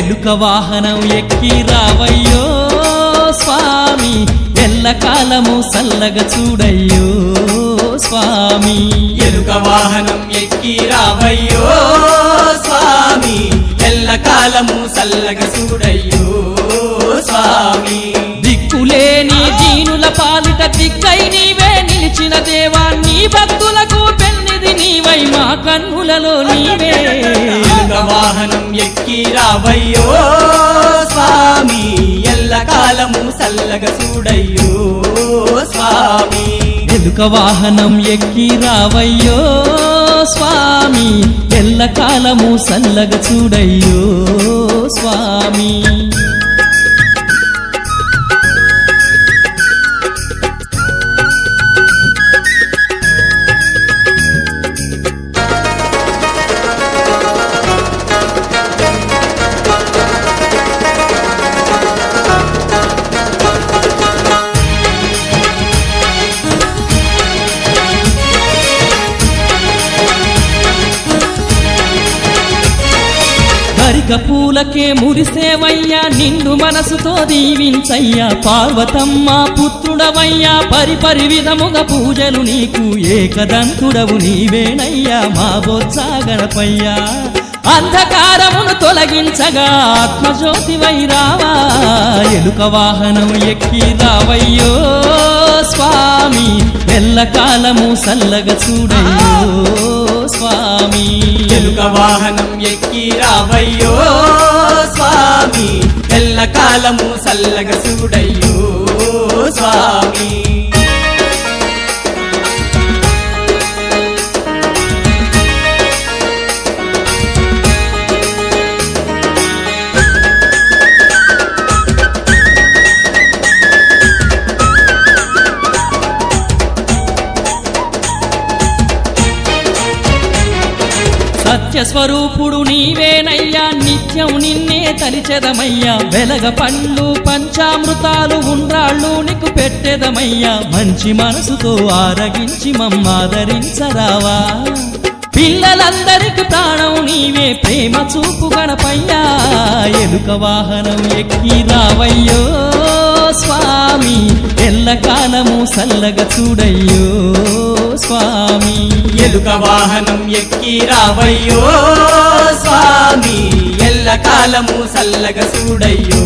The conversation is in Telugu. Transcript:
ఎలుక వాహనం ఎక్కి రావయ్యో స్వామి ఎల్లకాలము సల్లగా చూడయ్యో స్వామి. ఎలుక వాహనం ఎక్కి రావయ్యో స్వామి ఎల్లకాలము సల్లగ చూడయ్యో స్వామి. దిక్కులేని దీనుల పాలిట దిక్కై నీవే నిలిచిన దేవా నీ భక్తులకు పెన్నిది నీవై మా కన్నులలో నీవే. వాహనం ఎక్కి రావయ్యో స్వామి ఎల్ల కాలము సల్లగ చూడయ్యో స్వామి. ఎలుక వాహనం ఎక్కి రావయ్యో స్వామి ఎల్ల కాలము సల్లగా చూడయ్యో స్వామి. గరిక పూలకే మురిసేవయ్యా నిండు మనసుతో దీవించయ్యా. పార్వతమ్మ పుత్రుడవయ్యా పరిపరి విధముగా పూజలు నీకు ఏకదంతుడవు నీవేనయ్యా మా బోత్సాగడపయ్యా అంధకారమును తొలగించగా ఆత్మజ్యోతి వైరావా. ఎలుక వాహనం ఎక్కి రావయ్యో స్వామి ఎల్లకాలము సల్లగ చూడయ్యో స్వామి. ఎలుక వాహనం రామయ్యో రావయ్యో స్వామి ఎల్లకాలము సల్లగ చూడయ్యో స్వామి. స్వరూపుడు నీవేనయ్యా నిత్యం నిన్నే తలిచెదమయ్యా. వెలగ పండ్లు పంచామృతాలు ఉండ్రాళ్ళు నీకు పెట్టెదమయ్యా. మంచి మనసుతో ఆరగించి మమ్మాదరించరావా. పిల్లలందరికి ప్రాణం నీవే ప్రేమ చూపు గణపయ్యా. ఎలుక వాహనం ఎక్కి రావయ్యో స్వామి. కాలము సల్లగా చూడయ్యో స్వామి. ఎలుక వాహనం ఎక్కి రావయ్యో స్వామి. ఎల్లకాలము సల్లగ చూడయ్యో